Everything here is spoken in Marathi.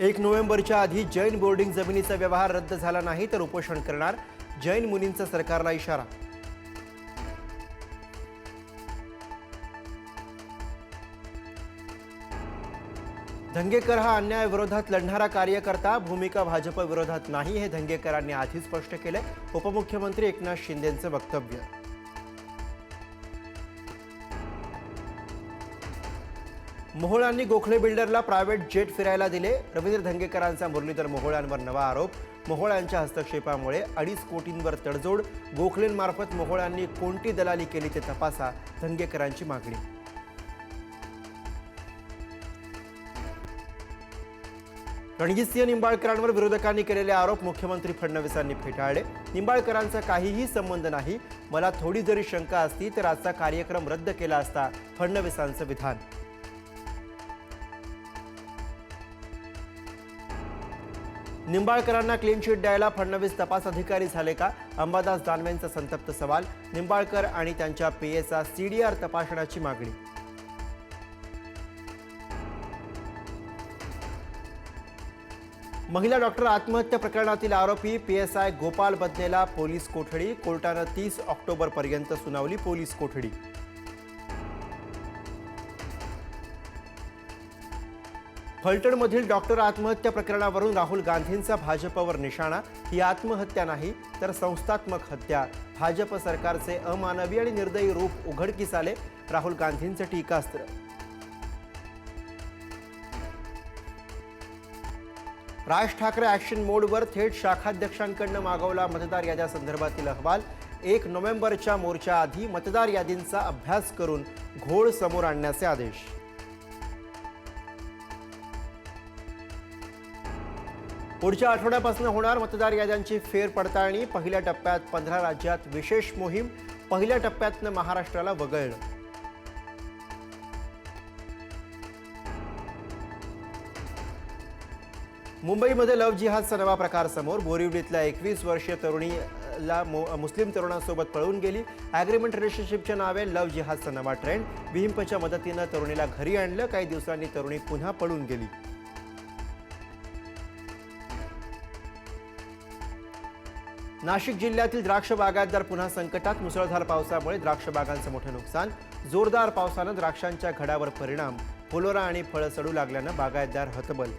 एक नोव्हेंबरच्या आधी जैन बोर्डिंग जमिनीचा व्यवहार रद्द झाला नाही तर उपोषण करणार जैन मुनींचा सरकारला इशारा. धंगेकर हा अन्यायाविरोधात लढणारा कार्यकर्ता भूमिका भाजप विरोधात नाही हे धंगेकरांनी आधीच स्पष्ट केले उपमुख्यमंत्री एकनाथ शिंदेंचं वक्तव्य. मोहोळांनी गोखले बिल्डरला प्रायव्हेट जेट फिरायला दिले. रवींद्र धंगेकरांचा मुरलीधर मोहोळांवर नवा आरोप. मोहोळांच्या हस्तक्षेपामुळे अडीच कोटींवर तडजोड. गोखलेंमार्फत मोहोळांनी कोणती दलाली केली ते तपासा धंगेकरांची मागणी. रणजितसिंह निंबाळकरांवर विरोधकांनी केलेले आरोप मुख्यमंत्री फडणवीसांनी फेटाळले. निंबाळकरांचा काहीही संबंध नाही. मला थोडी जरी शंका असती तर आजचा कार्यक्रम रद्द केला असता फडणवीसांचं विधान. निंबाळकरांना क्लीन चिट द्यायला फडणवीस तपास अधिकारी झाले का? अंबादास दानवेंचा संतप्त सवाल निंबाळकर आणि त्यांच्या पेयेचा सीडीआर तपासण्याची मागणी. महिला डॉक्टर आत्महत्या प्रकरणातील आरोपी पी एस आय गोपाल बदनेला पोलीस कोठडी कोर्टानं तीस ऑक्टोबरपर्यंत सुनावली पोलीस कोठडी. फलटणमधील डॉक्टर आत्महत्या प्रकरणावरून राहुल गांधींचा भाजपवर निशाणा ही आत्महत्या नाही तर संस्थात्मक हत्या. भाजप सरकारचे अमानवी आणि निर्दयी रूप उघडकीस आले राहुल गांधींचं टीकास्त्र. राज ठाकरे ॲक्शन मोडवर थेट शाखाध्यक्षांकडनं मागवला मतदार याद्यासंदर्भातील अहवाल. एक नोव्हेंबरच्या मोर्चाआधी मतदार यादींचा अभ्यास करून घोळ समोर आणण्याचे आदेश. पुढच्या आठवड्यापासून होणार मतदार याद्यांची फेरपडताळणी पहिल्या टप्प्यात पंधरा राज्यात विशेष मोहीम पहिल्या टप्प्यातनं महाराष्ट्राला वगळलं मुंबईमध्ये लव्ह जिहादचा नवा प्रकार समोर. बोरिवलीतल्या एकवीस वर्षीय तरुणीला मु- मुस्लिम तरुणांसोबत पळून गेली. ॲग्रीमेंट रिलेशनशिपच्या नावे लव्ह जिहादचा नवा ट्रेंड विहिंपच्या मदतीनं तरुणीला घरी आणलं. काही दिवसांनी तरुणी पुन्हा पळून गेली. नाशिक जिल्ह्यातील द्राक्ष बागायतदार पुन्हा संकटात मुसळधार पावसामुळे द्राक्ष बागांचं मोठं नुकसान जोरदार पावसानं द्राक्षांच्या घडावर परिणाम फुलोरा आणि फळं सडू लागल्यानं बागायतदार हतबल